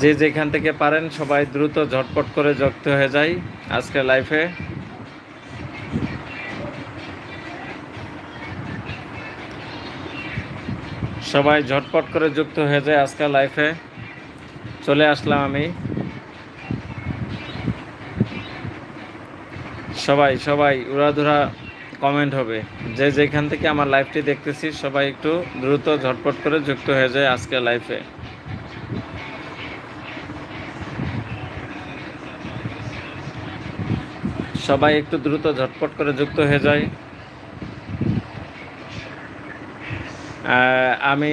যে যেখান থেকে পারেন সবাই দ্রুত ঝটপট করে যুক্ত হয়ে যায় আজকে লাইফে সবাই ঝটপট করে যুক্ত হয়ে যায় আজকে লাইফে চলে আসলাম আমি। সবাই সবাই, উড়াধুরা কমেন্ট হবে। যে যেখান থেকে আমার লাইভটি দেখতেছি সবাই একটু দ্রুত ঝটপট করে যুক্ত হয়ে যায় আজকে লাইফে সবাই একটু দ্রুত ঝটপট করে যুক্ত হয়ে যায়। আমি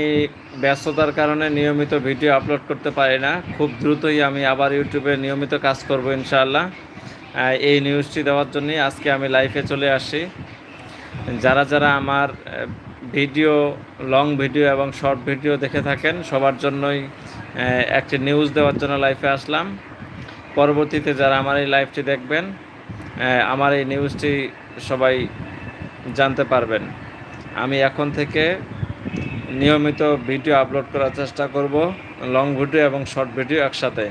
ব্যস্ততার কারণে নিয়মিত ভিডিও আপলোড করতে পারি না। খুব দ্রুতই আমি আবার ইউটিউবে নিয়মিত কাজ করব ইনশাআল্লাহ। এই নিউজটি দেওয়ার জন্যই আজকে আমি লাইফে চলে আসি। যারা যারা আমার ভিডিও লং ভিডিও এবং শর্ট ভিডিও দেখে থাকেন, সবার জন্যই একটি নিউজ দেওয়ার জন্য লাইভে আসলাম। পরবর্তীতে যারা আমার এই লাইভটি দেখবেন আমার এই নিউজটি সবাই জানতে পারবেন। আমি এখন থেকে নিয়মিত ভিডিও আপলোড করার চেষ্টা করব লং ভিডিও এবং শর্ট ভিডিও একসাথে।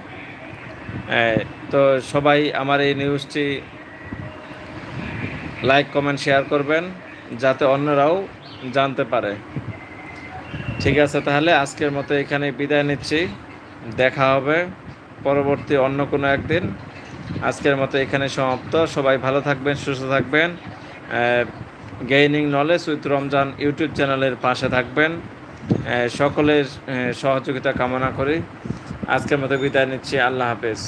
তো সবাই আমার এই নিউজটি লাইক কমেন্ট শেয়ার করবেন, যাতে অন্যরাও জানতে পারে। ঠিক আছে, তাহলে আজকের মতো এখানে বিদায় নিচ্ছি। দেখা হবে পরবর্তী অন্য কোনো একদিন। আজকের মতো এখানে সমাপ্ত। সবাই ভালো থাকবেন, সুস্থ থাকবেন। Gaining knowledge with Ramzan YouTube চ্যানেলের পাশে থাকবেন। সকলের সহযোগিতা কামনা করি। আজকের মতো বিদায় নিচ্ছি। আল্লাহ হাফেজ।